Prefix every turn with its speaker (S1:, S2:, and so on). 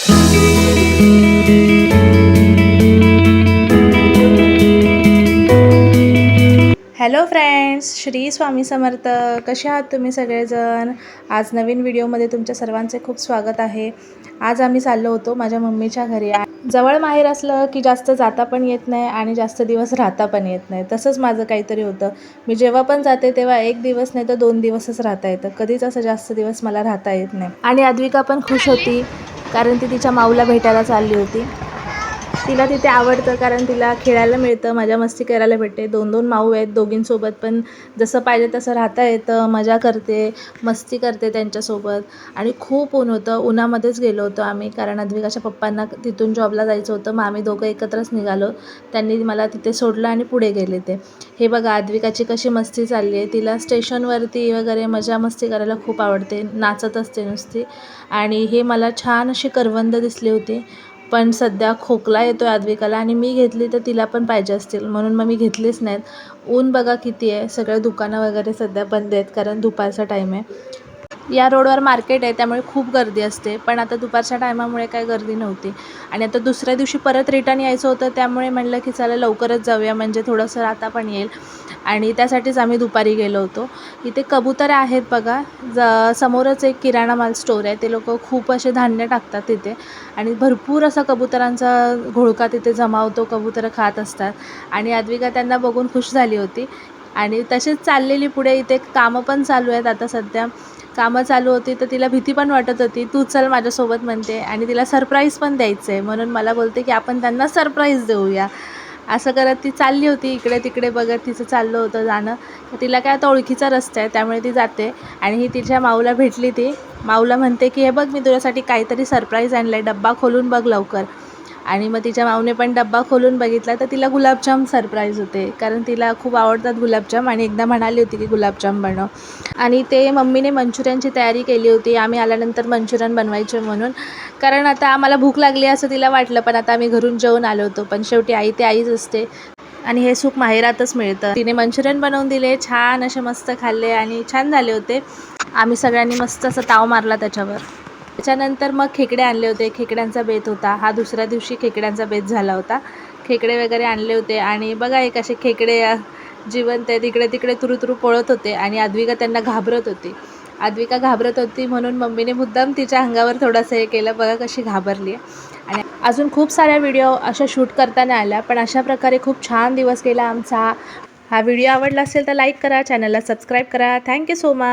S1: Hello friends Shri Swami Samarth. कसे आहात तुम्ही सगळेजण? आज नवीन व्हिडिओमध्ये तुमच्या सर्वांचे खूप स्वागत आहे. आज आम्ही चाललो होतो माझ्या मम्मीच्या घरी. जवळ माहेर असलं की जास्त जाता पण येत नाही आणि जास्त दिवस राहता पण येत नाही. तसंच माझं काहीतरी होतं. मी जेव्हा पण जाते तेव्हा एक दिवस नाही तर दोन दिवसच राहता येतं. कधीच असं जास्त दिवस मला राहता येत नाही. आणि अद्विका पण खुश होती. कारण ती तिच्या माऊला भेटायला चालली होती. तिला तिथे आवडतं कारण तिला खेळायला मिळतं मजा मस्ती करायला भेटते. दोन दोन माऊ आहेत दोघींसोबत पण जसं पाहिजे तसं राहता येतं मजा करते मस्ती करते त्यांच्यासोबत. आणि खूप ऊन होतं उन्हामध्येच गेलो होतो आम्ही कारण अद्विकाच्या पप्पांना तिथून जॉबला जायचं होतं मग आम्ही दोघं एकत्रच निघालो. त्यांनी मला तिथे सोडलं आणि पुढे गेले ते. हे बघा अद्विकाची कशी मस्ती चालली आहे. तिला स्टेशनवरती वगैरे मजा मस्ती करायला खूप आवडते नाचत असते नुसती. आणि हे मला छान अशी करवंद दिसली होती. पण सध्या खोकला येतो आहे आद्विकाला आणि मी घेतली तर तिला पण पाहिजे असतील. म्हणून मग मी घेतलीच नाहीत. ऊन बघा किती आहे. सगळे दुकानं वगैरे सध्या बंद आहेत कारण दुपारचा टाईम आहे. या रोडवर मार्केट आहे त्यामुळे खूप गर्दी असते. पण आता दुपारच्या टायमामुळे काय गर्दी नव्हती. आणि आता दुसऱ्या दिवशी परत रिटर्न यायचं होतं त्यामुळे म्हणलं की चला लवकरच जाऊया म्हणजे थोडंसं आता पण येईल. आणि त्यासाठीच आम्ही दुपारी गेलो होतो. इथे कबुतरे आहेत बघा ज समोरच एक किराणा माल स्टोर आहे. ते लोक खूप असे धान्य टाकतात तिथे. आणि भरपूर असा कबुतरांचा घोळका तिथे जमावतो कबुतरं खात असतात. आणि अद्विका त्यांना बघून खुश झाली होती आणि तसेच चाललेली पुढे इथे कामं पण चालू आहेत आता सध्या. कामं चालू होती तर तिला भीती पण वाटत होती तू चल माझ्यासोबत म्हणते. आणि तिला सरप्राईज पण द्यायचं आहे म्हणून मला बोलते की आपण त्यांना सरप्राईज देऊया. असं करत ती चालली होती इकडे तिकडे बघत तिचं चाललं होतं जाणं. तर तिला काय आता ओळखीचा रस्ता आहे त्यामुळे ती जाते. आणि ही तिच्या माऊला भेटली ती. माऊला म्हणते की हे बघ मी तुझ्यासाठी काहीतरी सरप्राईज आणलं आहे डब्बा खोलून बघ लवकर. आणि मग तिच्या माऊने पण डब्बा खोलून बघितला तर तिला गुलाबजाम सरप्राईज होते. कारण तिला खूप आवडतात गुलाबजाम आणि एकदा म्हणाली होती की गुलाबजाम बनव. आणि ते मम्मीने मंचुरियनची तयारी केली होती. आम्ही आल्यानंतर मंचुरियन बनवायचे म्हणून. कारण आता आम्हाला भूक लागली असं तिला वाटलं पण आता आम्ही घरून जेवून आलो होतो. पण शेवटी आई ते आईच असते. आणि हे सुख माहेरातच मिळतं. तिने मंचुरियन बनवून दिले छान असे मस्त खाल्ले आणि छान झाले होते. आम्ही सगळ्यांनी मस्त असं ताव मारला त्याच्यावर. त्याच्यानंतर मग खेकडे आणले होते. खेकड्यांचा बेत होता. हा दुसऱ्या दिवशी खेकड्यांचा बेत झाला होता. खेकडे वगैरे आणले होते आणि बघा एक असे खेकडे जिवंत आहे तिकडे तिकडे तुरु तुरु पळत होते आणि आद्विका त्यांना घाबरत होती. आद्विका घाबरत होती म्हणून मम्मीने मुद्दाम तिच्या अंगावर थोडंसं हे केलं. बघा कशी घाबरली आहे. आणि अजून खूप साऱ्या व्हिडिओ अशा शूट करताना आल्या. पण अशा प्रकारे खूप छान दिवस गेला आमचा. हा व्हिडिओ आवडला असेल तर लाईक करा चॅनलला सबस्क्राईब करा. Thank you so much.